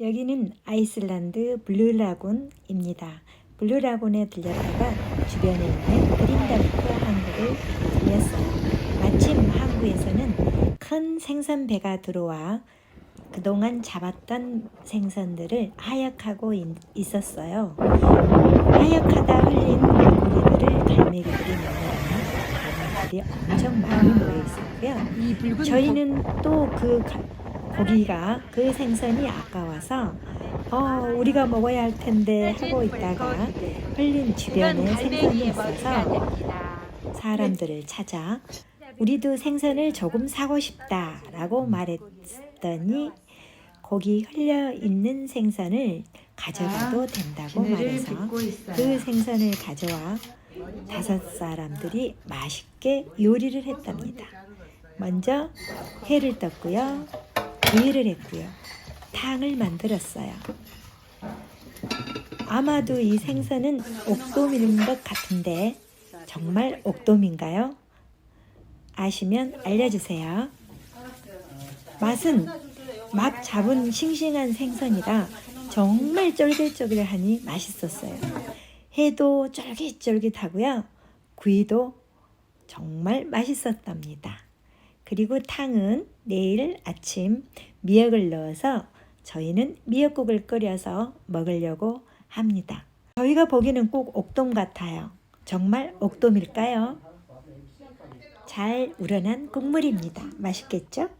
여기는 아이슬란드 블루라군입니다. 블루라군에 들렸다가 주변에 있는 그린다크 항구를 들렸어요. 마침 항구에서는 큰 생선 배가 들어와 그동안 잡았던 생선들을 하역하고 있- 있었어요. 하역하다 흘린 물고기들을 갈매기들이 먹느라 갈매기들이 엄청 많이 모여 있었고요. 저희는 또 그 고기가 그 생선이 아까워서 어 우리가 먹어야 할 텐데 하고 있다가 흘린 주변에 생선이 있어서 사람들을 찾아 우리도 생선을 조금 사고 싶다라고 말했더니 거기 흘려 있는 생선을 가져가도 된다고 말해서 그 생선을 가져와 다섯 사람들이 맛있게 요리를 했답니다. 먼저 회를 떴고요. 구이를 했고요. 탕을 만들었어요. 아마도 이 생선은 옥돔인 것 같은데 정말 옥돔인가요? 아시면 알려주세요. 맛은 막 잡은 싱싱한 생선이라 정말 쫄깃쫄깃하니 맛있었어요. 회도 쫄깃쫄깃하고요. 구이도 정말 맛있었답니다. 그리고 탕은 내일 아침 미역을 넣어서 저희는 미역국을 끓여서 먹으려고 합니다. 저희가 보기에는 꼭 옥돔 같아요. 정말 옥돔일까요? 잘 우러난 국물입니다. 맛있겠죠?